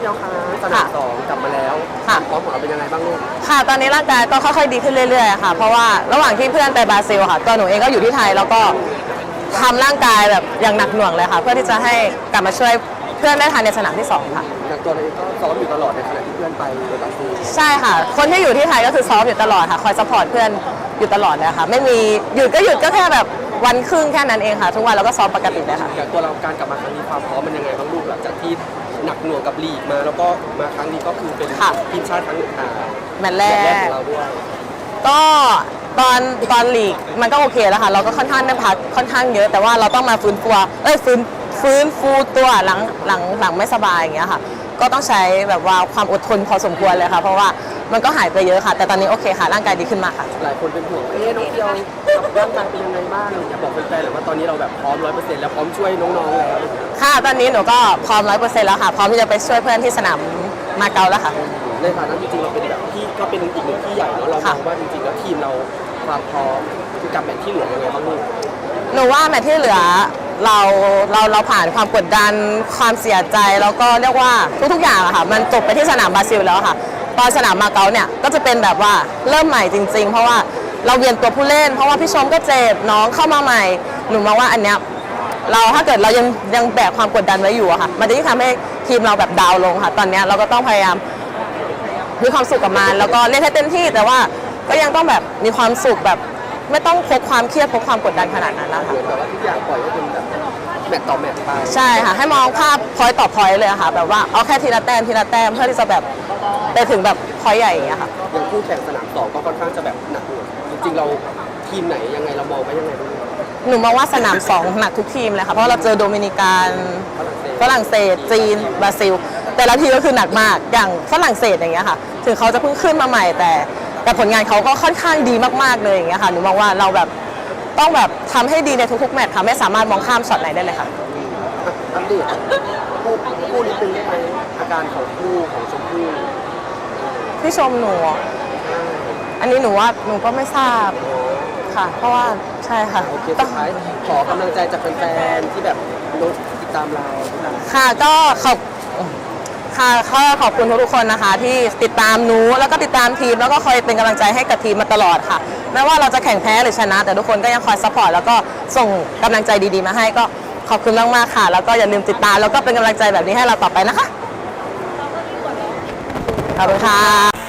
เดี๋ยวค่ะสนามสองกลับมาแล้วค่ะพร้อมของเราเป็นยังไงบ้างลูก ค่ะ ตอนนี้ร่างกายก็ค่อยๆดีขึ้นเรื่อยๆ ค่ะ เพราะว่าระหว่างที่เพื่อนไปบราซิลค่ะ ตัวหนูเองก็อยู่ที่ไทยแล้วก็ทำร่างกายแบบอย่างหนักหน่วงเลยค่ะ เพื่อที่จะให้กลับมาช่วยเพื่อนได้ทันในสนามที่สองค่ะ จากตัวเองก็ซ้อมอยู่ตลอดในขณะที่เพื่อนไปบราซิลใช่ค่ะ คนที่อยู่ที่ไทยก็คือซ้อมอยู่ตลอดค่ะ คอยซัพพอร์ตเพื่อนอยู่ตลอดนะคะไม่มีหยุดก็หยุดก็แค่แบบ วันครึ่งแค่นั้นเองค่ะ ทุกวันเราก็ซ้อมปกติเลยค่ะ อย่างตัวเราการกลับมาครั้งนี้ความพร้อมมันยังไงบ้างลูกหลังจากที่หนักหน่วงกับลีกมา แล้วก็มาครั้งนี้ก็คือเป็นค่ะ ทีมชาติครั้งอ่าแมตช์แรแรกกของเราด้วย ก็ตอนตอนลีกมันก็โอเคแล้วค่ะ เราก็ค่อนข้างได้พักค่อนข้างเยอะแต่ว่าเราต้องมาฟื้นตัวเอ้ยฟื้น ฟื้นฟูตัวหลังหลังหลังไม่สบายอย่างเงี้ยค่ะ ก็ต้องใช้แบบว่าความอดทนพอสมควรเลยค่ะ เพราะว่ามันก็หายไปเยอะค่ะ แต่ตอนนี้โอเคค่ะ ร่างกายดีขึ้นมากค่ะ หลายคนเป็นห่วงว่าเอ๊ะน้องเกียวกับร่างกายเป็นยังไงบ้างอยากบอกแฟนๆหรือว่าตอนนี้เราแบบพร้อมร้อยเปอร์เซ็นต์แล้วพร้อมช่วยน้องๆแล้วค่ะตอนนี้หนูก็พร้อมร้อยเปอร์เซ็นต์แล้วค่ะ พร้อมที่จะไปช่วยเพื่อนที่สนามมาเก๊าแล้วค่ะ ในฐานะจริงๆเราเป็นแบบที่ก็เป็นอีกหนึ่งที่ใหญ่เนาะเรามค่ะองว่าจริงๆแล้วทีมเราความพร้อมคือกับแมตช์ที่เหลือยังไงบ้างลูกหนูว่าแมตช์ที่เหลือ เราเราเราผ่านความกดดันความเสียใจแล้วก็เรียกว่าทุกๆอย่างอะค่ะมันจบไปที่สนามบราซิลแล้วค่ะ ตอนสนามมาเก๊าเนี่ยก็จะเป็นแบบว่าเริ่มใหม่จริง ๆ เพราะว่าเราเวียนตัวผู้เล่น เพราะว่าพี่ชมก็เจ็บน้องเข้ามาใหม่หนูมองว่าอันเนี้ยเราถ้าเกิดเรายังยังแบกความกดดันไว้อยู่อะค่ะ มันจะยิ่งทำให้ทีมเราแบบดาวลงค่ะ ตอนเนี้ยเราก็ต้องพยายามมีความสุขกับมันแล้วก็เล่นให้เต็มที่แต่ว่าก็ยังต้องแบบมีความสุขแบบ ไม่ต้องพกความเครียดพกความกดดันขนาดนั้นนะคะเหมือนแบบว่าทุกอย่างปล่อยให้เป็นแบบแมตต์ต่อแมตต์ไปใช่ค่ะ ให้มองภาพพอยต่อพอยเลยอะค่ะ แบบว่าเอาแค่ทีละแต้มทีละแต้มเพื่อที่จะแบบไปถึงแบบพอยใหญ่อย่างเงี้ยค่ะ อย่างคู่แข่งสนามสองก็ค่อนข้างจะแบบหนักหน่วงจริงๆเราทีมไหนยังไงเรามองไว้ยังไงบ้างลูกหนูมองว่าสนามสองหนักทุกทีมเลยค่ะเพราะเราเจอโดมินิกันฝรั่งเศสฝรั่งเศสจีนบราซิล แต่ละทีมก็คือหนักมากอย่างฝรั่งเศสอย่างเงี้ยค่ะ ถึงเขาจะเพิ่งขึ้นมาใหม่แต่ แต่ผลงานเขาก็ค่อนข้างดีมากๆเลยอย่างเงี้ยค่ะหนูมองว่าเราแบบต้องแบบทำให้ดีในทุกๆแมตช์ค่ะไม่สามารถมองข้ามช็อตไหนได้เลยค่ะ อัปเดตคู่คู่นิดนึงได้ไหมอาการของคู่ของชมพู่พี่ชมหนูอะอันนี้หนูว่าหนูก็ไม่ทราบค่ะ เพราะว่าใช่ค่ะโอเคต้สุองดท้ายขอกำลังใจจากแฟนๆที่แบบติดตามเรา ค่ะก็ขอบ ค่ะก็ขอบคุณทุกๆคนนะคะ ที่ติดตามหนูแล้วก็ติดตามทีม แล้วก็คอยเป็นกำลังใจให้กับทีมมาตลอดค่ะแม้ว่าเราจะแข่งแพ้หรือชนะ แต่ทุกคนก็ยังคอยซัพพอร์ตแล้วก็ส่งกำลังใจดีๆมาให้ก็ขอบคุณมากๆค่ะ แล้วก็อย่าลืมติดตามแล้วก็เป็นกำลังใจแบบนี้ให้เราต่อไปนะคะขอบคุณค่ะ